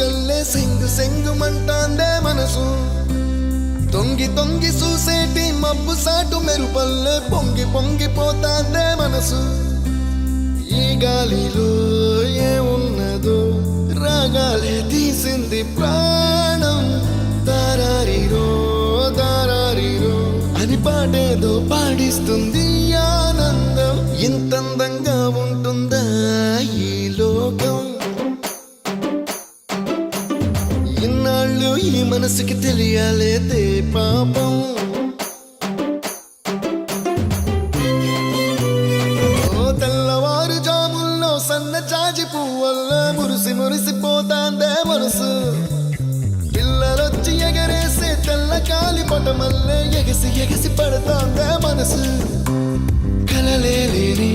కల్లే సెంగు సెంగుమంటాందే మనసు. తొంగి తొంగి చూసేటి మబ్బు సాటు మెరుపల్లే పొంగి పొంగిపోతాందే మనసు. ఈ గాలిలో ఏమున్నదో రాగాలే తీసింది ప్రాణం. దారారిరో దారారిరో. అని పాడేదో పాడిస్తుంది ఆనందం. ఇంతందంగా ఇన్నాళ్ళు ఈ మనసుకి తెలియాలేదే పాపం. ఓ తెల్లవారు జాముల్లో సన్న జాజి పువ్వల్ల మురిసి మురిసిపోతాందే మనసు. పిల్లలొచ్చి ఎగరేసే తెల్ల కాలి పటమల్లే ఎగసి ఎగసి పడతాందే మనసు. కలలే లేని